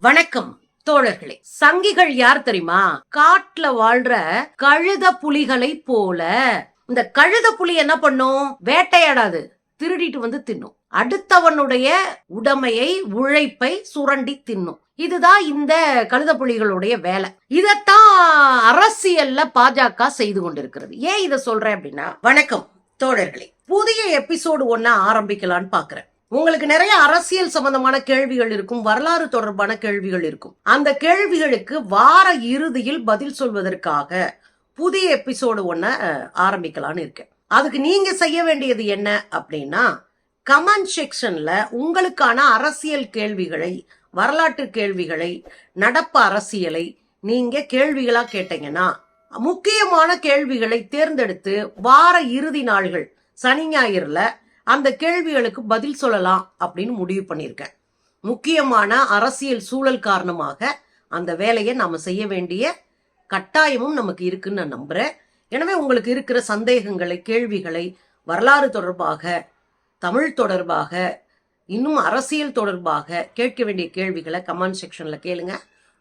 வணக்கம் தோழர்களே. சங்கிகள் யார் தெரியுமா? காட்டுல வாழ்ற கழுத புலிகளை போல. இந்த கழுத புலி என்ன பண்ணும்? வேட்டையாடாது. திருடிட்டு வந்து தின்னும். அடுத்தவனுடைய உடமையை உழைப்பை சுரண்டி தின்னும். இதுதான் இந்த கழுத புலிகளுடைய வேலை. இதத்தான் அரசியல்ல பாஜக செய்து கொண்டிருக்கிறது. ஏன் இதை சொல்றேன் அப்படின்னா வணக்கம் தோழர்களே. புதிய எபிசோடு ஒன்னா ஆரம்பிக்கலான்னு பாக்குறேன். உங்களுக்கு நிறைய அரசியல் சம்பந்தமான கேள்விகள் இருக்கும் வரலாறு தொடர்பான கேள்விகள் இருக்கும். அந்த கேள்விகளுக்கு வார இறுதியில் பதில் சொல்வதற்காக புதிய எபிசோடு ஒன்ன ஆரம்பிக்கலான்னு இருக்கேன். அதுக்கு நீங்க செய்ய வேண்டியது என்ன அப்படின்னா கமெண்ட் செக்ஷன்ல உங்களுக்கான அரசியல் கேள்விகளை வரலாற்று கேள்விகளை நடப்பு அரசியலை நீங்க கேள்விகளா கேட்டீங்கன்னா முக்கியமான கேள்விகளை தேர்ந்தெடுத்து வார இறுதி நாள்கள் சனி ஞாயிறுல அந்த கேள்விகளுக்கு பதில் சொல்லலாம் அப்படின்னு முடிவு பண்ணியிருக்கேன். முக்கியமான அரசியல் சூழல் காரணமாக அந்த வேலையை நாம செய்ய வேண்டிய கட்டாயமும் நமக்கு இருக்குன்னு நான் நம்புகிறேன் எனவே உங்களுக்கு இருக்கிற சந்தேகங்களை கேள்விகளை வரலாறு தொடர்பாக தமிழ் தொடர்பாக இன்னும் அரசியல் தொடர்பாக கேட்க வேண்டிய கேள்விகளை கமெண்ட் செக்ஷனில் கேளுங்க.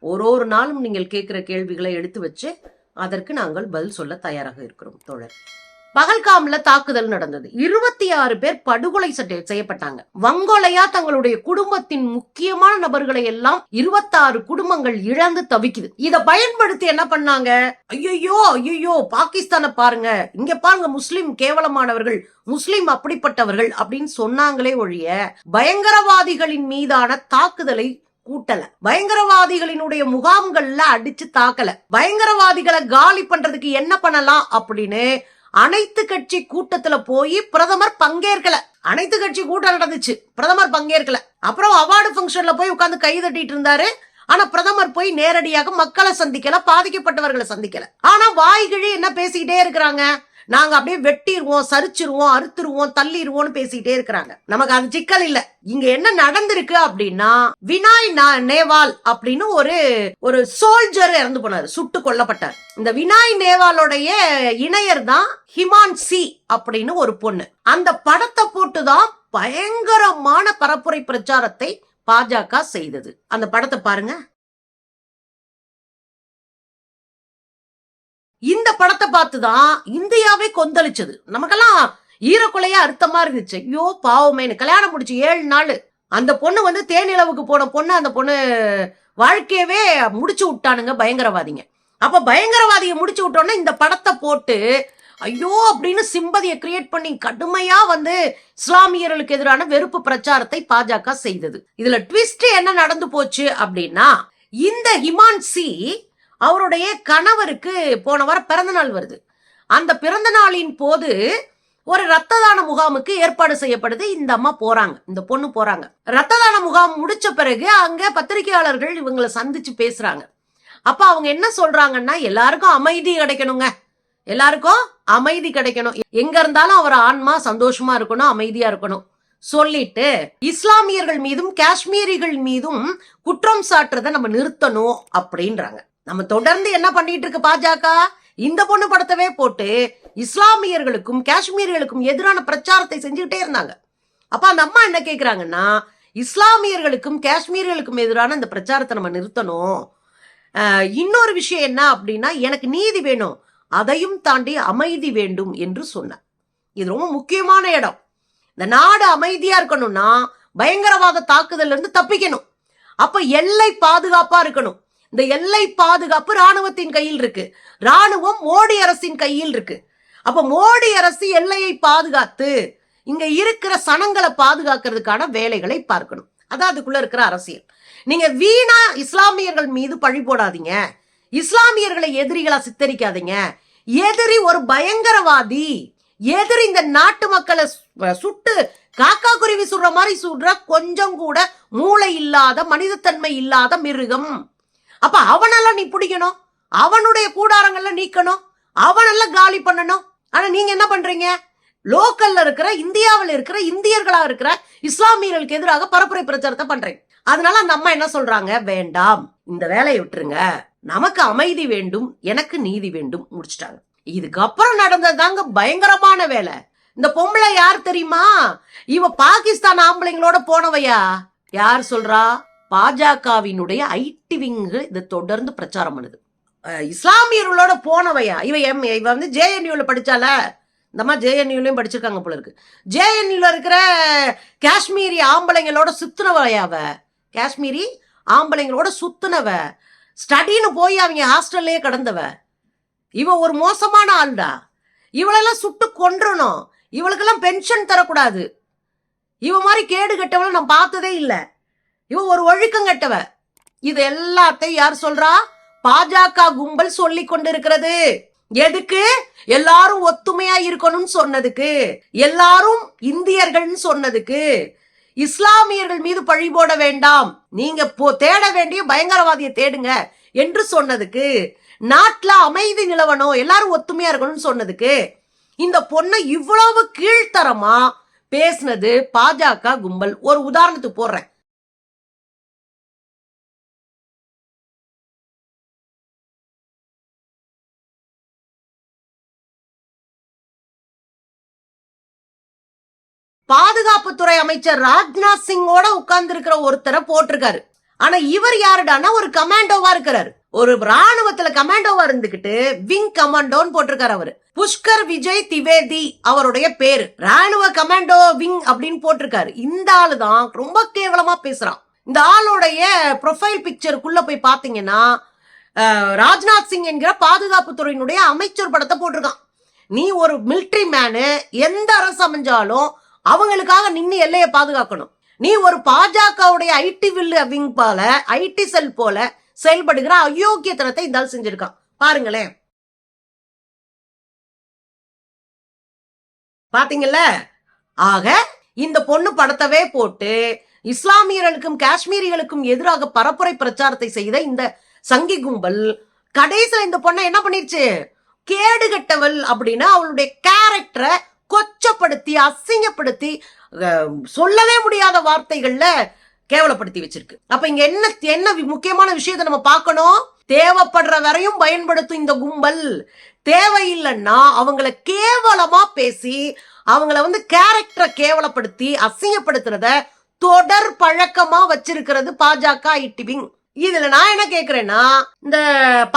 ஒரு ஒரு நாளும் நீங்கள் கேட்குற கேள்விகளை எடுத்து வச்சு அதற்கு நாங்கள் பதில் சொல்ல தயாராக இருக்கிறோம். தோழர். பகல்காம்ல தாக்குதல் நடந்தது. இருபத்தி ஆறு பேர் படுகொலை செய்யப்பட்டாங்க. வங்கொலையா தங்களுடைய குடும்பத்தின் முக்கியமான நபர்களை எல்லாம் இருபத்தாறு குடும்பங்கள் இழந்து தவிக்குது. இத பயன்படுத்தி என்ன பண்ணாங்க? ஐயோ ஐயோ பாகிஸ்தானை பாருங்க. இங்க பாருங்க முஸ்லிம் கேவலமானவர்கள் முஸ்லிம் அப்படிப்பட்டவர்கள் அப்படின்னு சொன்னாங்களே ஒழிய பயங்கரவாதிகளின் மீதான தாக்குதலை கூட்டல. பயங்கரவாதிகளினுடைய முகாம்கள்ல அடிச்சு தாக்கல. பயங்கரவாதிகளை காலி பண்றதுக்கு என்ன பண்ணலாம் அப்படின்னு அனைத்து கட்சி கூட்டத்துல போய் பிரதமர் பங்கேற்கல. அனைத்து கட்சி கூட்டம் நடந்துச்சு. பிரதமர் பங்கேற்கல. அப்புறம் அவார்டு ஃபங்க்ஷன்ல போய் உட்காந்து கை தட்டிட்டு இருந்தாரு. ஆனா பிரதமர் போய் நேரடியாக மக்களை சந்திக்கல பாதிக்கப்பட்டவர்களை சந்திக்கல. ஆனா வாய்கிழி என்ன பேசிக்கிட்டே இருக்கிறாங்க? நாங்க அப்படியே வெட்டிடுவோம் சரிச்சிருவோம் அறுத்துருவோம் தள்ளிடுவோம்னு பேசிக்கிட்டே இருக்கிறாங்க. நமக்கு அது சிக்கல் இல்ல. இங்க என்ன நடந்திருக்கு அப்படின்னா வினாய் நேவால் அப்படின்னு ஒரு ஒரு சோல்ஜர் இறந்து போனாரு சுட்டு கொல்லப்பட்டார். இந்த வினாய் நேவாலோடைய இணையர் தான் ஹிமான் சி அப்படின்னு ஒரு பொண்ணு. அந்த படத்தை போட்டுதான் பயங்கரமான பரப்புரை பிரச்சாரத்தை பாஜக செய்தது. அந்த படத்தை பாருங்க. இந்த படத்தை பார்த்து தான் இந்தியாவே கொந்தளிச்சது. நமக்கெல்லாம் ஈரக்குலையா அர்த்தமா இருந்துச்சு. ஐயோ பாவமேனு கல்யாணம் முடிச்சு ஏழு நாள். அந்த பொண்ணு வந்து தேனிலவுக்கு போன பொண்ணு அந்த பொண்ணு வாழ்க்கையவே முடிச்சு விட்டானுங்க பயங்கரவாதிங்க. அப்ப பயங்கரவாதியை முடிச்சு விட்டோன்னா இந்த படத்தை போட்டு ஐயோ அப்படின்னு சிம்பதியை கிரியேட் பண்ணி கடுமையா வந்து இஸ்லாமியர்களுக்கு எதிரான வெறுப்பு பிரச்சாரத்தை பாஜக செய்தது. இதுல ட்விஸ்ட் என்ன நடந்து போச்சு அப்படின்னா இந்த ஹிமான்சி அவருடைய கணவருக்கு போன வாரம் பிறந்த நாள் வருது. அந்த பிறந்த நாளின் போது ஒரு ரத்த தான முகாமுக்கு ஏற்பாடு செய்யப்படுது. இந்த அம்மா போறாங்க. இந்த பொண்ணு போறாங்க. ரத்த தான முகாம் முடிச்ச பிறகு அங்க பத்திரிகையாளர்கள் இவங்களை சந்திச்சு பேசுறாங்க. அப்ப அவங்க என்ன சொல்றாங்கன்னா எல்லாருக்கும் அமைதி கிடைக்கணுங்க. எல்லாருக்கும் அமைதி கிடைக்கணும். எங்க இருந்தாலும் அவர் ஆன்மா சந்தோஷமா இருக்கணும் அமைதியா இருக்கணும். சொல்லிட்டு இஸ்லாமியர்கள் மீதும் காஷ்மீரிகள் மீதும் குற்றம் சாட்டுறதை நம்ம நிறுத்தணும் அப்படின்றாங்க. நம்ம தொடர்ந்து என்ன பண்ணிட்டு இருக்கு பாஜக? இந்த பொண்ணு படத்தவே போட்டு இஸ்லாமியர்களுக்கும் காஷ்மீர்களுக்கும் எதிரான பிரச்சாரத்தை செஞ்சுக்கிட்டே இருந்தாங்க. அப்ப அந்த அம்மா என்ன கேக்குறாங்கன்னா இஸ்லாமியர்களுக்கும் காஷ்மீர்களுக்கும் எதிரான இந்த பிரச்சாரத்தை நம்ம நிறுத்தணும். இன்னொரு விஷயம் என்ன அப்படின்னா எனக்கு நீதி வேணும். அதையும் தாண்டி அமைதி வேண்டும் என்று சொன்னார். இது ரொம்ப முக்கியமான இடம். இந்த நாடு அமைதியா இருக்கணும்னா பயங்கரவாத தாக்குதல்ல இருந்து தப்பிக்கணும். அப்ப எல்லை பாதுகாப்பா இருக்கணும். இந்த எல்லை பாதுகாப்பு ராணுவத்தின் கையில் இருக்கு. ராணுவம் மோடி அரசின் கையில் இருக்கு. அப்ப மோடி அரசு எல்லையை பாதுகாத்து இங்க இருக்கிற சனங்களை பாதுகாக்கிறதுக்கான வேலைகளை பார்க்கணும். அதான் அதுக்குள்ள இருக்கிற அரசியல். நீங்க வீணா இஸ்லாமியர்கள் மீது பழி போடாதீங்க. இஸ்லாமியர்களை எதிரிகளா சித்தரிக்காதீங்க. எதிரி ஒரு பயங்கரவாதி. எதிரி இந்த நாட்டு மக்களை சு- சுட்டு காக்கா குருவி சுடுற மாதிரி சுடுற கொஞ்சம் கூட மூளை இல்லாத மனிதத்தன்மை இல்லாத மிருகம். அப்ப அவனெல்லாம் நீ பிடிக்கணும். அவனுடைய கூடாரங்கள்ல நீக்கணும். அவனெல்லாம் காலி பண்ணணும். ஆனா நீங்க என்ன பண்றீங்க? லோக்கல்ல இருக்கிற இந்தியாவில் இருக்கிற இந்தியர்களா இருக்கிற இஸ்லாமியர்களுக்கு எதிராக பரப்புரை பிரச்சாரத்தை பண்றீங்க. அதனால அந்த அம்மா என்ன சொல்றாங்க? வேண்டாம். இந்த வேலையை விட்டுருங்க. நமக்கு அமைதி வேண்டும். எனக்கு நீதி வேண்டும். முடிச்சிட்டாங்க. இதுக்கப்புறம் நடந்ததுதாங்க பயங்கரமான வேலை. இந்த பொம்பளை யார் தெரியுமா? இவ பாகிஸ்தான் ஆம்பளைங்களோட போனவையா? யார் சொல்றா? பாஜகவினுடைய ஐடி விங்கு இதை தொடர்ந்து பிரச்சாரம் பண்ணுது. இஸ்லாமியர்களோட போனவையா? இவ எம் இவ வந்து ஜேஎன்யூல படிச்சால? இந்த மாதிரி ஜேஎன்யூலையும் படிச்சிருக்காங்க போல இருக்கு. ஜேஎன்யூல இருக்கிற காஷ்மீரி ஆம்பளைங்களோட சுத்துனவையாவ காஷ்மீரி ஆம்பளைங்களோட சுத்துனவ? ஸ்டடின்னு போய் அவங்க ஹாஸ்டல்லே கடந்தவ? இவ ஒரு மோசமான ஆள்டா. இவளெல்லாம் சுட்டு கொன்றணும். இவளுக்கெல்லாம் பென்ஷன் தரக்கூடாது. இவ மாதிரி கேடு கெட்டவளை நான் பார்த்ததே இல்லை. இவ ஒரு ஒழுக்கம் கெட்டவ இது எல்லாத்தையும் யார் சொல்றா? பாஜக கும்பல் சொல்லி கொண்டிருக்கிறது. எதுக்கு? எல்லாரும் ஒத்துமையா இருக்கணும்னு சொன்னதுக்கு. எல்லாரும் இந்தியர்கள்னு சொன்னதுக்கு. இஸ்லாமியர்கள் மீது பழி போட வேண்டாம். நீங்க போ தேட வேண்டிய பயங்கரவாதியை தேடுங்க என்று சொன்னதுக்கு. நாட்டுல அமைதி நிலவணும் எல்லாரும் ஒத்துமையா இருக்கணும்னு சொன்னதுக்கு. இந்த பொண்ணை இவ்வளவு கீழ்த்தரமா பேசினது பாஜக கும்பல். ஒரு உதாரணத்துக்கு போடுறேன். பாதுகாப்புத்துறை அமைச்சர் ராஜ்நாத் சிங்கோட உட்கார்ந்து இருக்கிற ஒருத்தரை போட்டிருக்காரு. ஆனா இவர் யாருடானா ஒரு கமாண்டோவா இருக்கிறாரு. ஒரு ராணுவத்துல கமாண்டோவா இருந்துகிட்டு விங் கமாண்டோன்னு போட்டிருக்காரு அவரு. புஷ்கர் விஜய் திவேதி அவருடைய பேரு. ராணுவ கமாண்டோ விங் அப்படின்னு போட்டிருக்காரு. இந்த ஆளு தான் ரொம்ப கேவலமா பேசுறான். இந்த ஆளுடைய ப்ரொஃபைல் பிக்சருக்குள்ள போய் பாத்தீங்கன்னா ராஜ்நாத் சிங் என்கிற பாதுகாப்புத்துறையினுடைய அமைச்சர் படத்தை போட்டிருக்கான். நீ ஒரு மிலிட்ரி மேனு எந்த அரசு அமைஞ்சாலும் அவங்களுக்காக நின்று எல்லையை பாதுகாக்கணும். நீ ஒரு பாஜகவுடைய ஐடி வில்லு விங் போல ஐடி செல் போல செயல்படுகிற அயோக்கியத்தனத்தை இந்த செஞ்சிருக்கான். பாருங்களேன். பாத்தீங்கல்ல? ஆக இந்த பொண்ணு படத்தவே போட்டு இஸ்லாமியர்களுக்கும் காஷ்மீரிகளுக்கும் எதிராக பரப்புரை பிரச்சாரத்தை செய்த இந்த சங்கி கும்பல் கடைசியில் இந்த பொண்ணை என்ன பண்ணிருச்சு? கேடுகட்டவள் அப்படின்னு அவளுடைய கேரக்டரை கொச்சப்படுத்தி அசிங்கப்படுத்தி சொல்லவே முடியாத வார்த்தைகள்ல கேவலப்படுத்தி வச்சிருக்கு. அப்ப இங்க என்ன என்ன முக்கியமான விஷயத்தை நம்ம பார்க்கணும்? தேவைப்படுற வரையும் பயன்படுத்தும் இந்த கும்பல். தேவையில்லைன்னா அவங்கள கேவலமா பேசி அவங்கள வந்து கேரக்டரை கேவலப்படுத்தி அசிங்கப்படுத்துறத தொடர் பழக்கமா வச்சிருக்கிறது பாஜக ஐடிவிங் இதுல நான் என்ன கேக்குறேன்னா இந்த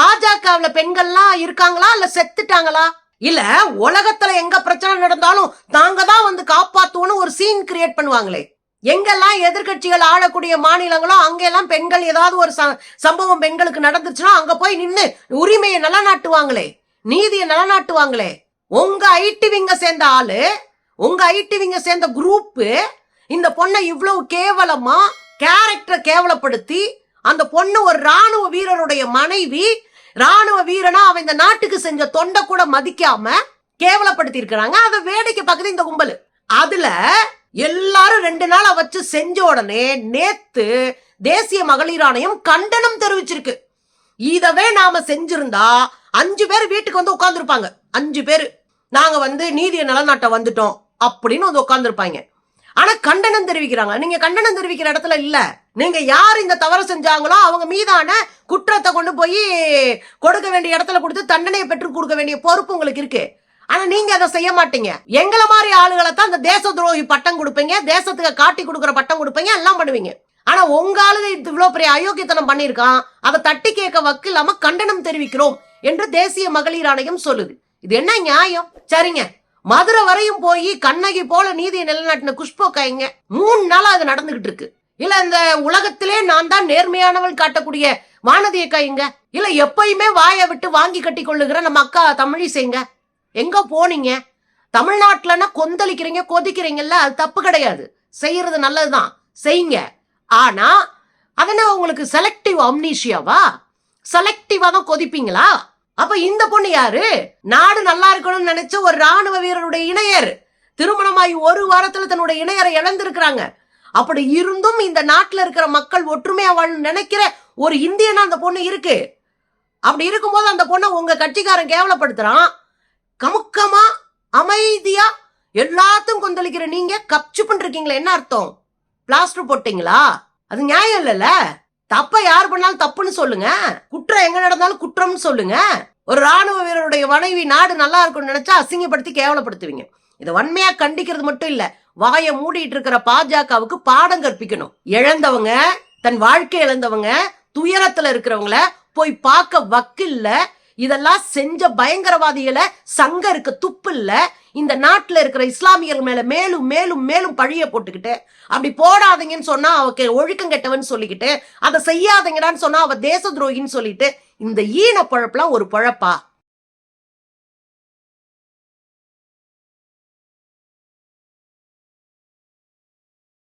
பாஜகவுல பெண்கள்லாம் இருக்காங்களா? இல்ல செத்துட்டாங்களா? இல்ல உலகத்துல எங்க பிரச்சனை நடந்தாலும் தாங்க தான் வந்து காப்பாத்துவோம்னு ஒரு சீன் கிரியேட் பண்ணுவாங்களே. எங்கெல்லாம் எதிர்க்கட்சிகள் ஆளக்கூடிய மாநிலங்களோ அங்கெல்லாம் பெண்கள் ஏதாவது ஒரு ச- சம்பவம் பெண்களுக்கு நடந்துச்சுன்னா அங்க போய் நின்று உரிமையை நிலநாட்டுவாங்களே. நீதியை நிலநாட்டுவாங்களே. உங்க ஐடிவிங்க சேர்ந்த ஆளு உங்க ஐடிவிங்க சேர்ந்த குரூப்பு இந்த பொண்ணை இவ்வளவு கேவலமா கேரக்டரை கேவலப்படுத்தி அந்த பொண்ணு ஒரு ராணுவ வீரருடைய மனைவி ராணுவ வீரனா அவன் இந்த நாட்டுக்கு செஞ்ச தொண்டை கூட மதிக்காம கேவலப்படுத்தி இருக்கிறாங்க அதை வேடிக்கை பார்க்குது இந்த கும்பல். அதுல எல்லாரும் ரெண்டு நாளா வச்சு செஞ்ச உடனே நேத்து தேசிய மகளிர் ஆணையம் கண்டனம் தெரிவிச்சிருக்கு. இதவே நாம செஞ்சிருந்தா அஞ்சு பேர் வீட்டுக்கு வந்து உட்கார்ந்துருப்பாங்க. அஞ்சு பேர். நாங்க வந்து நீதியை நிலநாட்ட வந்துட்டோம் அப்படின்னு வந்து உட்கார்ந்துருப்பாங்க. ஆனா கண்டனம் தெரிவிக்கிறாங்க. நீங்க கண்டனம் தெரிவிக்கிற இடத்துல இல்ல. நீங்க யார் இந்த தவறு செஞ்சாங்களோ அவங்க மீதான குற்றத்தை கொண்டு போய் கொடுக்க வேண்டிய இடத்துல கொடுத்து தண்டனையை பெற்று கொடுக்க வேண்டிய பொறுப்பு உங்களுக்கு இருக்கு. ஆனா நீங்க அதை செய்ய மாட்டீங்க. எங்களை மாதிரி ஆளுகளை தான் அந்த தேச துரோகி பட்டம் கொடுப்பீங்க. தேசத்துக்கு காட்டி கொடுக்குற பட்டம் கொடுப்பீங்க. எல்லாம் பண்ணுவீங்க. ஆனா உங்க ஆளுங்க இது இவ்வளவு பெரிய அயோக்கியத்தனம் பண்ணியிருக்கான். அதை தட்டி கேட்க வக்கு இல்லாம கண்டனம் தெரிவிக்கிறோம் என்று தேசிய மகளிர் ஆணையம் சொல்லுது. இது என்ன நியாயம்? சரிங்க. மதுரை வரையும் போய் கண்ணகி போல நீதியை நிலைநாட்டின குஷ்போ கைங்க மூணு நாளா அது நடந்துகிட்டு இருக்கு. இல்ல இந்த உலகத்திலே நான் தான் நேர்மையானவள் காட்டக்கூடிய வானதிய கைங்க இல்ல எப்பயுமே வாயை விட்டு வாங்கி கட்டி கொள்ளுகிற நம்ம அக்கா தமிழிசைங்க. எங்க போனீங்க? தமிழ்நாட்டுலன்னா கொந்தளிக்கிறீங்க கொதிக்கிறீங்கல்ல அது தப்பு கிடையாது. செய்யறது நல்லதுதான். செய்யுங்க ஆனா அதனால உங்களுக்கு செலக்டிவ் அம்னீஷியாவா செலக்டிவா தான் கொதிப்பீங்களா? அப்ப இந்த பொண்ணு யாரு? நாடு நல்லா இருக்கணும்னு நினைச்ச ஒரு ராணுவ வீரருடைய இணையர். திருமணமாகி ஒரு வாரத்துல தன்னுடைய இணையரை இழந்திருக்கிறாங்க. அப்படி இருந்தும் இந்த நாட்டுல இருக்கிற மக்கள் ஒற்றுமையா வாழ நினைக்கிற ஒரு இந்தியனா அந்த பொண்ணு இருக்கு. அப்படி இருக்கும்போது அந்த பொண்ணை உங்க கட்சிக்காரன் கேவலப்படுத்துறான். கமுக்கமா அமைதியா எல்லாத்தையும் கொந்தளிக்கிற நீங்க கப்சுப்புன்னு இருக்கீங்களா என்ன அர்த்தம்? பிளாஸ்டர் போட்டீங்களா? அது நியாயம் இல்லைல்ல? தப்ப யார் பண்ணாலும் தப்புன்னு சொல்லுங்க. குற்றம் எங்க நடந்தாலும் குற்றம்னு சொல்லுங்க. ஒரு ராணுவ வீரருடைய மனைவி நாடு நல்லா இருக்கும்னு நினைச்சா அசிங்கப்படுத்தி கேவலப்படுத்துவீங்க. இதை வன்மையா கண்டிக்கிறது மட்டும் இல்ல வாயை மூடிட்டு இருக்கிற பாஜகவுக்கு பாடம் கற்பிக்கணும். இழந்தவங்க தன் வாழ்க்கை இழந்தவங்க துயரத்துல இருக்கிறவங்கள போய் பார்க்க வக்கில்ல இதெல்லாம் செஞ்ச பயங்கரவாதிகளை சங்க இருக்க துப்பு இல்ல. இந்த நாட்டுல இருக்கிற இஸ்லாமியர்கள் மேல மேலும் மேலும் மேலும் பழிய போட்டுக்கிட்டு அப்படி போடாதீங்கன்னு சொன்னா அவக்கு ஒழுக்கம் கெட்டவன் சொல்லிக்கிட்டு அதை செய்யாதீங்கடான்னு சொன்னா அவ தேச துரோகின்னு சொல்லிட்டு இந்த ஈன பழப்பெல்லாம் ஒரு பழப்பா?